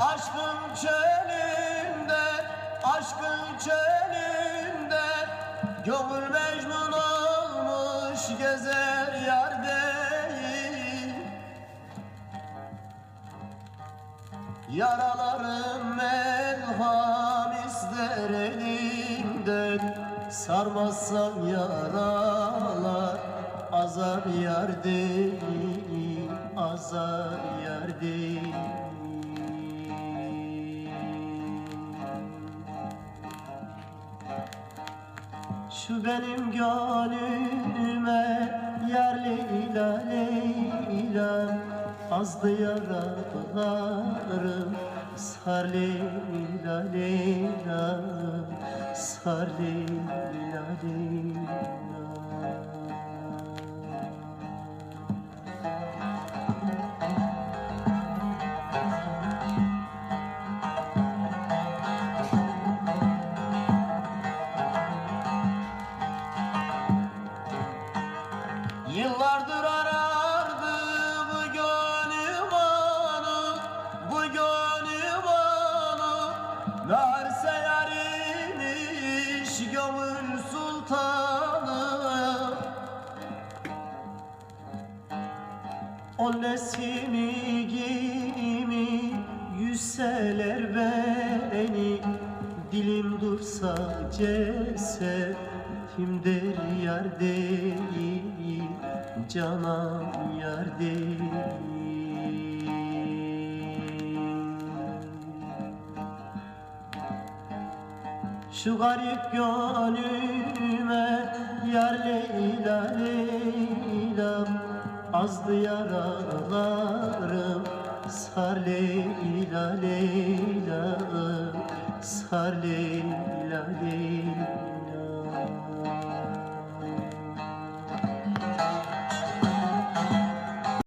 Aşkın çölünde, aşkın çölünde. Gönül mecnun olmuş gezer yar değil. Yaralarım melham ister elinden Sarmazsan yaralar azar yar değil Azar değil. Şu benim gönlüme yerli Leyla Leyla. Azdı yaralarım Sar Leyla Leyla. Sar Leyla yarimiş gönül sultanı. O nesimi giyimi yüzseler beni. Dilim dursa cesetim der yar değil Canan yar değil Şu garip gönlüme yar Leyla Leyla. Azdı yaralarım Sar Leyla Leyla. Sar Leyla Leyla